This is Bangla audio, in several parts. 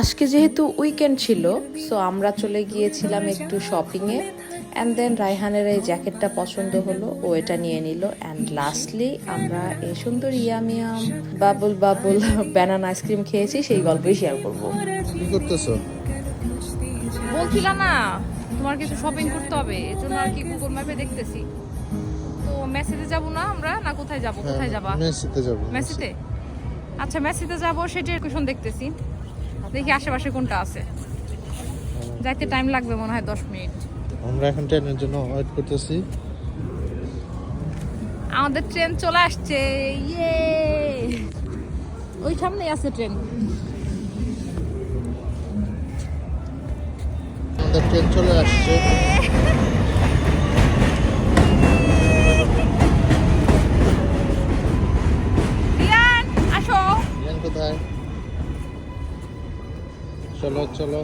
আজকে যেহেতু উইকেন্ড ছিল সো আমরা চলে গিয়েছিলাম একটু শপিংয়ে অ্যান্ড দেন রায়হানের এই জ্যাকেটটা পছন্দ হলো ও এটা নিয়ে নিল অ্যান্ড লাস্টলি আমরা এই সুন্দর ইয়াম ইয়াম বাবুল বাবুল ব্যানান আইসক্রিম খেয়েছি সেই গল্পই শেয়ার করব। কি করতেছো? বলছিলাম না তোমার কিছু শপিং করতে হবে এর জন্য আর কি গুগল ম্যাপে দেখতেছি। তো মেসেজে যাব না আমরা না কোথায় যাব কোথায় যাবা? মেসিতে যাব মেসিতে? আচ্ছা মেসিতে যাব সেটার কুশন দেখতেছি। দেখি আশেপাশে কোনটা আছে। যাইতে টাইম লাগবে মনে হয় দশ মিনিট। আমরা এখন ট্রেনের জন্য ওয়েট করতেছি। আমাদের ট্রেন চলে আসছে ইয়ে। ওই সামনেই আছে ট্রেন। আমাদের ট্রেন চলে আসছে। আসো। কোথায়? চলো চলো।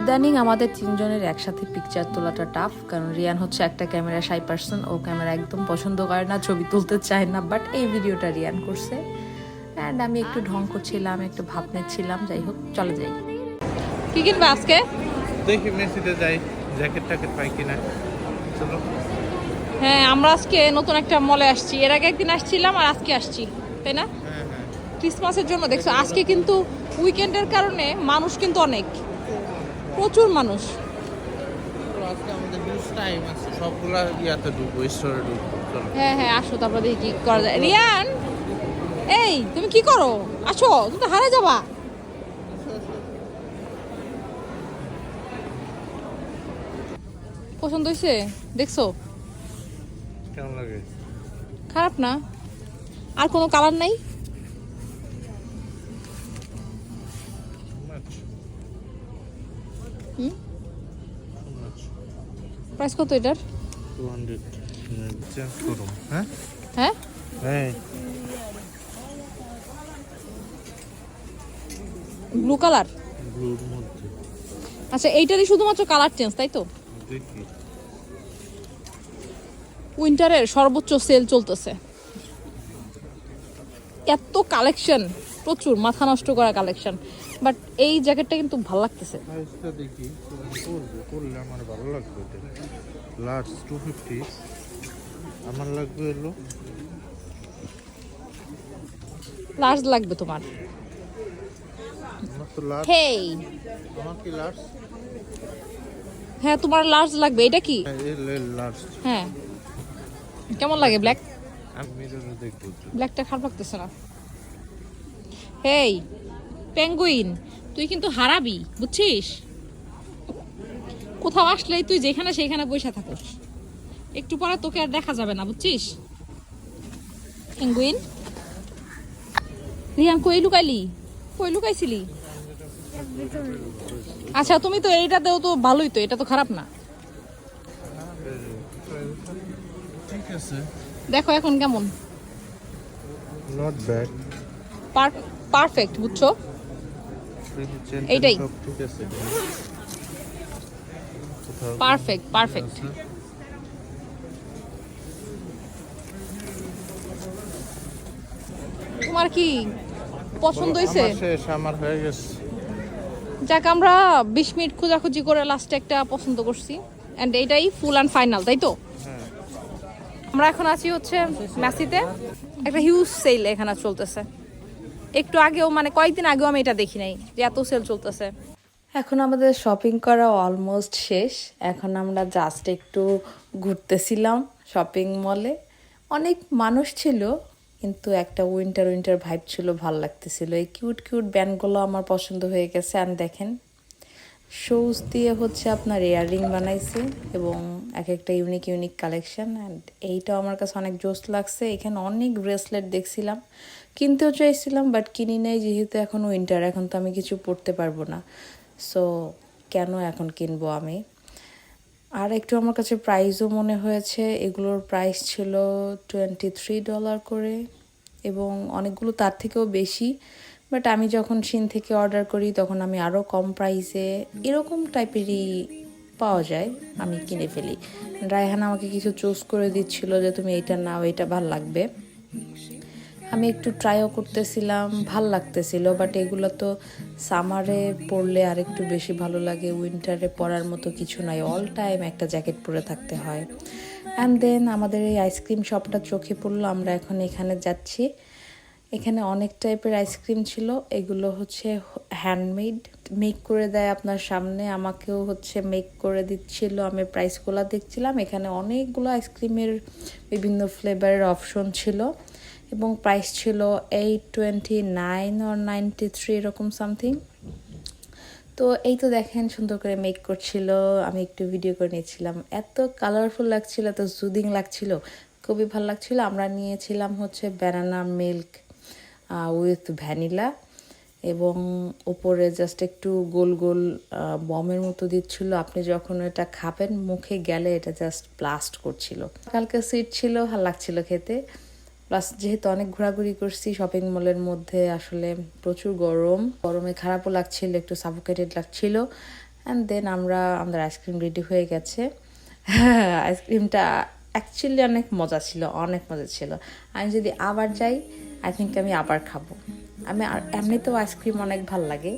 ইদানিং আমাদের তিনজনের একসাথে পিকচার তোলাটা টাফ কারণ রিয়ান হচ্ছে একটা ক্যামেরা সাই পার্সন ও ক্যামেরা একদম পছন্দ করে না ছবি তুলতে চায় না বাট এই ভিডিওটা রিয়ান করছে। অ্যান্ড আমি একটু ঢং করছিলাম একটু ভাব নিচ্ছিলাম যাই হোক চলে যাই। কি কিনবে আজকে? দেখি মেসিতে যাই জ্যাকেট ট্যাকেট পাই কিনা। চলো। হ্যাঁ আমরা আজকে নতুন একটা মলে আসছি। এর আগে একদিন আসছিলাম আর আজকে আসছি তাই না? হ্যাঁ হ্যাঁ। ক্রিসমাসের জন্য দেখছ আজকে কিন্তু উইকেন্ডের কারণে মানুষ কিন্তু অনেক প্রচুর মানুষ। হ্যাঁ হ্যাঁ আসো তারপরে দেখি কি করা যায়। রিয়ান এই তুমি কি করো? আসো তুমি তো হারা যাবা। পছন্দ হয়েছে দেখছ? কেমন লাগে? খারাপ না। আর কোনো কালার নাই? প্রাইস কত এটার? হ্যাঁ? হ্যাঁ? হ্যাঁ। ব্লু কালার ব্লুর মধ্যে। আচ্ছা এইটারই শুধুমাত্র কালার চেঞ্জ তাই তো? দেখি। উইন্টারের সর্বোচ্চ সেল চলতেছে। এত কালেকশন প্রচুর মাথা নষ্ট করা কালেকশন। বাট এই জ্যাকেটটা কিন্তু ভালো লাগতেছে। দেখি করলে আমার ভালো লাগবে লার্জ টু ফিফটি আমার লাগবে হলো লার্জ লাগবে তোমার। আমার তো লার্জ হেই আমার কি লার্জ হ্যাঁ তোমার লার্জ লাগবে। এটা কি? হ্যাঁ। কেমন লাগে ব্ল্যাক ব্ল্যাকটা খারাপ লাগতেছে না। হেই পেঙ্গুইন তুই কিন্তু হারাবি বুঝছিস? কোথাও আসলেই তুই যেখানে সেখানে বসে থাকিস। একটু পরে তোকে আর দেখা যাবে না বুঝছিস? পেঙ্গুইন রিয়ান কই লুকাইলি? কই লুকাইছিলি? আচ্ছা তুমি তো এইটাতেও তো ভালোই তো এটা তো খারাপ না ঠিক আছে দেখো এখন কেমন? নট ব্যাড পারফেক্ট বুঝছ? এইটাই। পারফেক্ট পারফেক্ট তোমার কি পছন্দ হয়েছে? শেষ আমার হয়ে গেছে। যাক আমরা বিশ মিনিট খোঁজাখুঁজি করে লাস্টে একটা পছন্দ করছি। অ্যান্ড এইটাই ফুল অ্যান্ড ফাইনাল তাই তো? আমরা এখন আছি হচ্ছে ম্যাসিতে। একটা হিউজ সেল এখানে চলতেছে। একটু আগেও মানে কয়েকদিন আগেও আমি এটা দেখি নাই যে এত সেল চলতেছে। এখন আমাদের শপিং করা অলমোস্ট শেষ। এখন আমরা জাস্ট একটু ঘুরতেছিলাম শপিং মলে অনেক মানুষ ছিল, কিন্তু একটা উইন্টার উইন্টার ভাইব ছিল, ভালো লাগতেছিল। এই কিউট কিউট ব্যান্ডগুলো আমার পছন্দ হয়ে গেছে। আর দেখেন শোজ দিয়ে হচ্ছে আপনার ইয়াররিং বানাইছে এবং এক একটা ইউনিক ইউনিক কালেকশন অ্যান্ড এইটাও আমার কাছে অনেক জোস লাগছে। এখানে অনেক ব্রেসলেট দেখছিলাম, কিনতেও চাইছিলাম বাট কিনি নাই, যেহেতু এখন উইন্টার এখন তো আমি কিছু পরতে পারব না। সো কেন এখন কিনবো আমি? আর একটু আমার কাছে প্রাইসও মনে হয়েছে, এগুলোর প্রাইস ছিল টোয়েন্টি থ্রি ডলার করে, এবং অনেকগুলো তার থেকেও বেশি। বাট আমি যখন সিন থেকে অর্ডার করি, তখন আমি আরও কম প্রাইসে এরকম টাইপেরই পাওয়া যায়, আমি কিনে ফেলি। রায়হান আমাকে কিছু চুজ করে দিচ্ছিল যে, তুমি এইটা নাও এটা ভালো লাগবে। আমি একটু ট্রাইও করতেছিলাম, ভালো লাগতেছিল বাট এগুলো তো সামারে পরলে আর একটু বেশি ভালো লাগে উইন্টারে পরার মতো কিছু নাই অল টাইম একটা জ্যাকেট পরে থাকতে হয়। অ্যান্ড দেন আমাদের এই আইসক্রিম শপটা চোখে পড়ল, আমরা এখন এখানে যাচ্ছি। এখানে অনেক টাইপের আইসক্রিম ছিল। এগুলো হচ্ছে হ্যান্ডমেড মেক করে দেয় আপনার সামনে। আমাকেও হচ্ছে মেক করে দিচ্ছিল। আমি প্রাইসগুলো দেখছিলাম। এখানে অনেকগুলো আইসক্রিমের বিভিন্ন ফ্লেভারের অপশন ছিল। এবং প্রাইস ছিল এইট টোয়েন্টি নাইন আর নাইনটি থ্রি এরকম সামথিং তো এই তো দেখেন, সুন্দর করে মেক করছিল। আমি একটু ভিডিও করে নিয়েছিলাম। এত কালারফুল লাগছিল, এত জুদিং লাগছিল। খুবই ভালো লাগছিল। আমরা নিয়েছিলাম হচ্ছে ব্যানানা মিল্ক উইথ ভ্যানিলা এবং ওপরে জাস্ট একটু গোল গোল বমের মতো দিচ্ছিল। আপনি যখন এটা খাবেন, মুখে গেলে এটা জাস্ট ব্লাস্ট করছিল। কালকে সিট ছিল, ভালো লাগছিল খেতে। প্লাস যেহেতু অনেক ঘোরাঘুরি করছি শপিং মলের মধ্যে আসলে প্রচুর গরম। গরমে খারাপও লাগছিল, একটু সাফোকেটেড লাগছিল। অ্যান্ড দেন আমরা, আমাদের আইসক্রিম রেডি হয়ে গেছে। আইসক্রিমটা অ্যাকচুয়ালি অনেক মজা ছিল, অনেক মজা ছিল। আমি যদি আবার যাই আই থিঙ্ক আমি আবার খাব। আমি আর এমনিতেও আইসক্রিম অনেক ভালো লাগে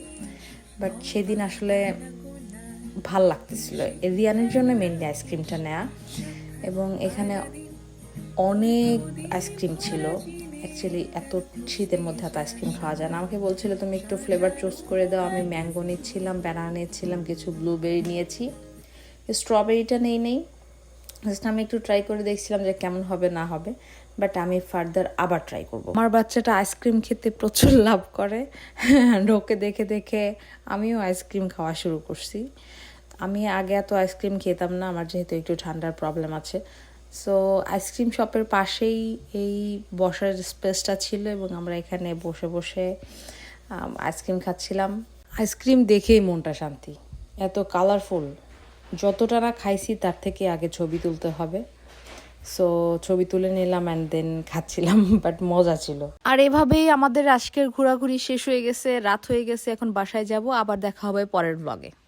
বাট সেদিন আসলে ভালো লাগতেছিল। রিয়ানের জন্য মেনলি আইসক্রিমটা নেওয়া এবং এখানে অনেক আইসক্রিম ছিল। অ্যাকচুয়ালি এত শীতের মধ্যে এত আইসক্রিম খাওয়া যায় না। আমাকে বলছিল, তুমি একটু ফ্লেভার চুজ করে দাও। আমি ম্যাঙ্গো নিচ্ছিলাম ব্যানানা নিচ্ছিলাম, কিছু ব্লুবেরি নিয়েছি। স্ট্রবেরিটা নেই নেই। জাস্ট আমি একটু ট্রাই করে দেখছিলাম যে কেমন হবে, না হবে বাট আমি ফার্দার আবার ট্রাই করব। আমার বাচ্চাটা আইসক্রিম খেতে প্রচুর লাভ করে। ওকে দেখে দেখে আমিও আইসক্রিম খাওয়া শুরু করছি। আমি আগে এত আইসক্রিম খেতাম না, আমার যেহেতু একটু ঠান্ডার প্রবলেম আছে। সো আইসক্রিম শপের পাশেই এই বসার স্পেসটা ছিল এবং আমরা এখানে বসে বসে আইসক্রিম খাচ্ছিলাম। আইসক্রিম দেখেই মনটা শান্তি। এত কালারফুল যতটা না খাইছি, তার থেকে আগে ছবি তুলতে হবে। সো ছবি তুলে নিলাম অ্যান্ড দেন খাচ্ছিলাম বাট মজা ছিল। আর এভাবেই আমাদের আজকের ঘোরাঘুরি শেষ হয়ে গেছে, রাত হয়ে গেছে, এখন বাসায় যাব। আবার দেখা হবে পরের ব্লগে